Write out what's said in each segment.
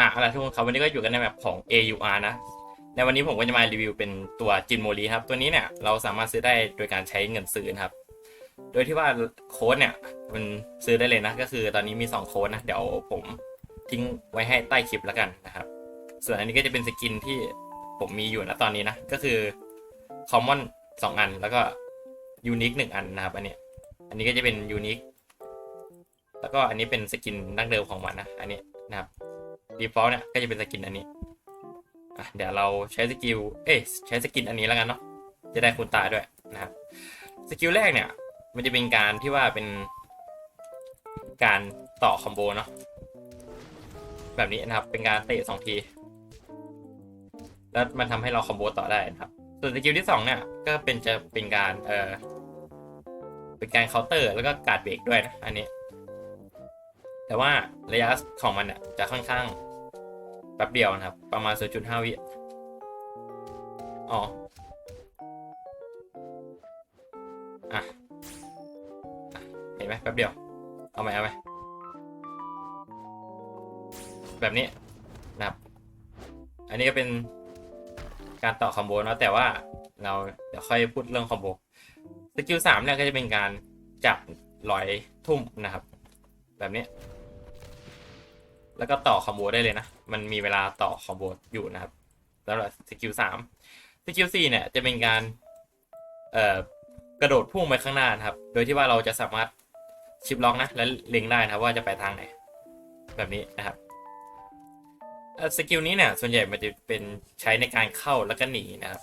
อะอะไรทุกคนครับวันนี้ก็อยู่กันในแบบของ AUR นะ ในวันนี้ผมก็จะมารีวิวเป็นตัวจินโมลีครับ ตัวนี้เนี่ยเราสามารถซื้อได้โดยการใช้เงินซื้อนะครับ โดยที่ว่าโค้ดเนี่ยมันซื้อได้เลยนะ ก็คือตอนนี้มี 2 โค้ดนะ เดี๋ยวผมทิ้งไว้ให้ใต้คลิปแล้วกันนะครับ ส่วนอันนี้ก็จะเป็นสกินที่ผมมีอยู่นะตอนนี้นะ ก็คือ Common 2อันแล้วก็ Unique 1อันนะครับอันนี้อันนี้ก็จะเป็น Unique แล้วก็อันนี้เป็นสกินดั้งเดิมของมันนะ อันนี้นะครับ default เนี่ยก็จะเป็นสกินอันนี้อะเดี๋ยวเราใช้สกิลเอ้ยใช้สกินอันนี้แล้วกันเนาะจะได้คูณตาด้วยนะครับสกิลแรกเนี่ย มันจะเป็นการที่ว่าเป็นการต่อคอมโบเนาะแบบนี้นะครับเป็นการเตะสองทีแล้วมันทำให้เราคอมโบต่อได้นะครับ ส่วนสกิลที่สองเนี่ยก็เป็นจะเป็นการเอ่อเป็นการเคาน์เตอร์แล้วก็การเบรกด้วยนะอันนี้ แต่ว่าระยะของมันเนี่ยจะค่อนข้าง ป๊บเดียวนะครับ ประมาณ 0.5 วิอ๋ออะเห็นไหมแป๊บเดียว เอาไหมเอาไหมแบบนี้นะครับ อันนี้ก็เป็นการต่อคอมโบนะแต่ว่าเราเดี๋ยวค่อยพูดเรื่องคอมโบสกิลสามเนี่ยก็จะเป็นการจับลอยทุ่มนะครับ แบบนี้ แล้วก็ต่อคอมโบได้เลยนะ มันมีเวลาต่อคอมโบอยู่นะครับสำหรับสกิลสามสกิลสี่เนี่ยจะเป็นการเอ่อกระโดดพุ่งไปข้างหน้านะครับ โดยที่ว่าเราจะสามารถชิปล็อกนะ และเล็งได้นะว่าจะไปทางไหน แบบนี้นะครับสกิลนี้เนี่ยส่วนใหญ่มันจะเป็นใช้ในการเข้าแล้วก็หนีนะครับ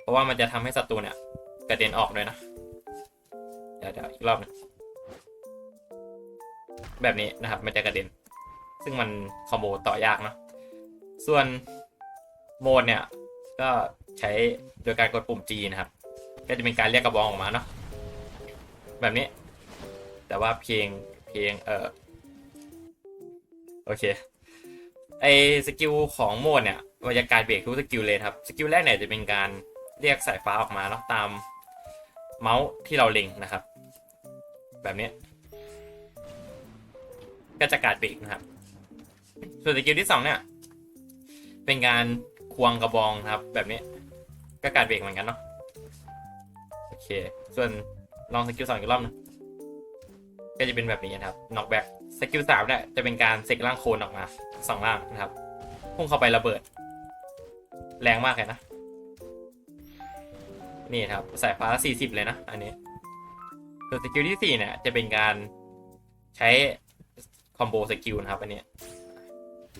เพราะว่ามันจะทำให้ศัตรูเนี่ยกระเด็นออกเลยนะ เดี๋ยวเดี๋ยวอีกรอบนึงแบบนี้นะครับ มันจะกระเด็น ซึ่งมันคอมโบต่อยากเนะส่วนโหมดเนี่ย ก็ใช้โดยการกดปุ่ม G นะครับ ก็จะเป็นการเรียกกระบองออกมาเนาะแบบนี้ แต่ว่าเพียงเพียงเออโอเคไอสกิลของโหมดเนี่ยมันจะการเบรกทุกสกิลเลยครับสกิลแรกเนี่ยจะเป็นการเรียกสายฟ้าออกมาเนาะตามเมาส์ที่เราเล็งนะครับ แบบนี้ก็จะการเบรกนะครับ ส่วนสกิลที่สองเนี่ย เป็นการควงกระบองครับ แบบนี้ ก็การเบรกเหมือนกันเนาะโอเค ส่วนลองสกิลสองอีกรอบนึงก็จะเป็นแบบนี้นะครับน็อกแบ็กสกิลสามเนี่ยจะเป็นการเสกร่างโคลนออกมาสองร่างนะครับพุ่งเข้าไประเบิด แรงมากเลยนะ นี่ครับ สายฟ้าสี่สิบเลยนะ อันนี้ส่วนสกิลที่สี่เนี่ยจะเป็นการใช้คอมโบสกิลนะครับอันนี้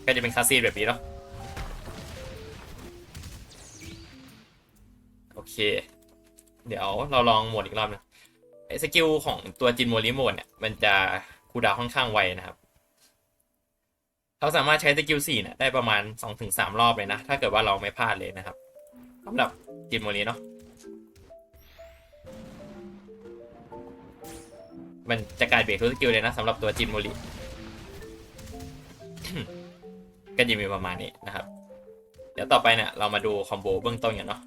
ก็จะเป็นคาซีนแบบนี้เนาะโอเค เดี๋ยวเราลองโหมดอีกรอบนะไอ้สกิลของตัวจินโมริโหมดเนี่ย มันจะคูดาวค่อนข้างไวนะครับ เราสามารถใช้สกิล4เนี่ยได้ประมาณ 2-3 รอบเลยนะ ถ้าเกิดว่าเราไม่พลาดเลยนะครับสำหรับจินโมริเนาะมันจะกลายเบรกทุกสกิลเลยนะสำหรับตัวจินโมริ ก็จะมีประมาณนี้นะครับ เดี๋ยวต่อไปเนี่ยเรามาดูคอมโบเบื้องต้นกันเนาะ